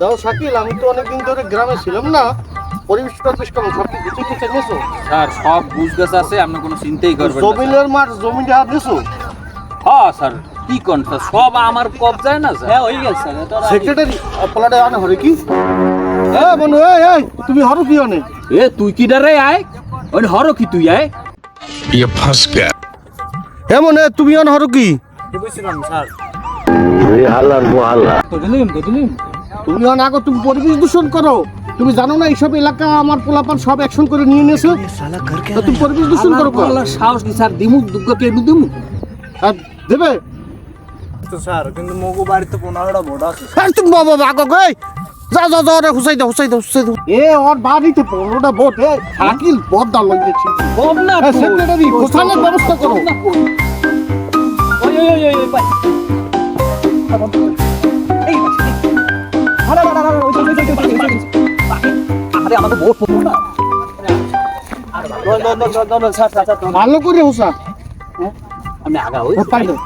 দাও শাকিল আমি তো অনেকদিন ধরে গ্রামে ছিলাম না। পরিবেশ প্রতিষ্ঠান সব কিছু ঠিক আছে স্যার সব বুঝগাছ আছে আপনি কোনো চিন্তাই করবেন জমিনের মাঠ জমি যা নিছো হ্যাঁ স্যার কি কোন স্যার সব আমার কবজায় না স্যার? হ্যাঁ হই গেল স্যার সেক্রেটারি প্লাটে আনে হরে কি? এ বন্ধু এই এই তুমি হরো কি অনে? এ তুই কি ডারে আয়? ওই হরো কি তুই আয়? ইয়ে ফাঁস গয়া এ মনে তুমি অন হরো কি? বুঝছিলাম স্যার। রে হালার মোহালা তো দিলিম। তুমি অন আগো তুমি পরিবেশ দূষণ করো। তুমি জানো না এইসব এলাকা আমার পোলাপান সব অ্যাকশন করে নিয়ে নিয়েছে? তুমি পরিবেশ দূষণ করো আল্লাহ সাহস কি স্যার দিমু দুগ্গা কে দিমু। আর দেবে? স্যার কিন্তু মগু বাড়িতে পনেরোটা ভোট আছে। আর তুমি বাবা আগো গই যা যা যা রে হুসাই দাও হুসাই দাও হুসাই দাও এ ওর বাড়িতে পনেরোটা ভোট এ শাকিল বল না সেক্রেটারি ঘোষণার ব্যবস্থা করো। ওই ওই ওই ওই আরে আমাকে ভোট পড়ল না। ভালো করে হুসা। আমি আগা ওই ভোট পাই দাও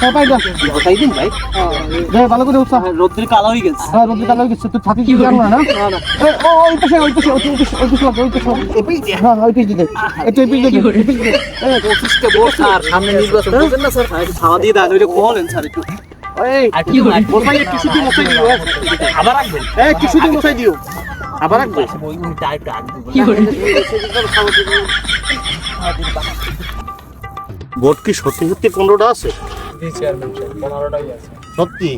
হ্যাঁ, পাই দাও ওটাই দিন ভাই। দে ভালো করে হুসা। রোদ্রের কালো হয়ে গেছে। হ্যাঁ রোদি কালো গেছে। তুই থাকি কি জানো না ও ওই পাশে ওই পাশে ওই পাশে ওই পাশে ওই পাশে ওই পাশে। হ্যাঁ ওই পাশে দে। এটা ওই পাশে দে অফিসটা বল স্যার সামনে নির্বাচন বুঝেন না স্যার? খাওয়া দিয়ে দাদা বলেন স্যার একটু। আর কি মশাই একটু মশাই দিও আবার রাখবেন এ একটু মশাই দিও। আবার রাখবে? ভোট কি সত্যি সত্যি পনেরোটা আছে? সত্যি?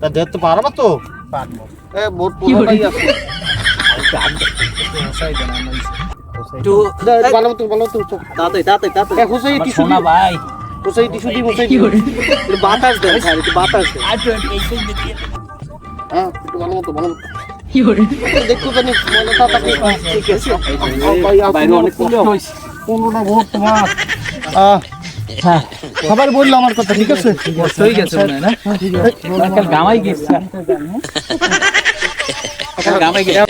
তা দেখতে পারবা তো? পারব। এ ভোট পনেরোটাই আছে। এ হুসাই আমার সোনা ভাই। দিও একটু বাতাস দেন স্যার একটু বাতাস দেন। হ্যাঁ একটু ভালো মতো ভালো মতো। দেখতে জানি মনটা থাকে ঠিক আছে। বাইরে অনেক কষ্ট হয়েছে তোমার। আহ, হ্যাঁ সবাই বলল আমার কথা ঠিক আছে? কষ্ট হয়ে গেছে মনে হয় না? কাল গামাই গেছে কাল গামাই গেছে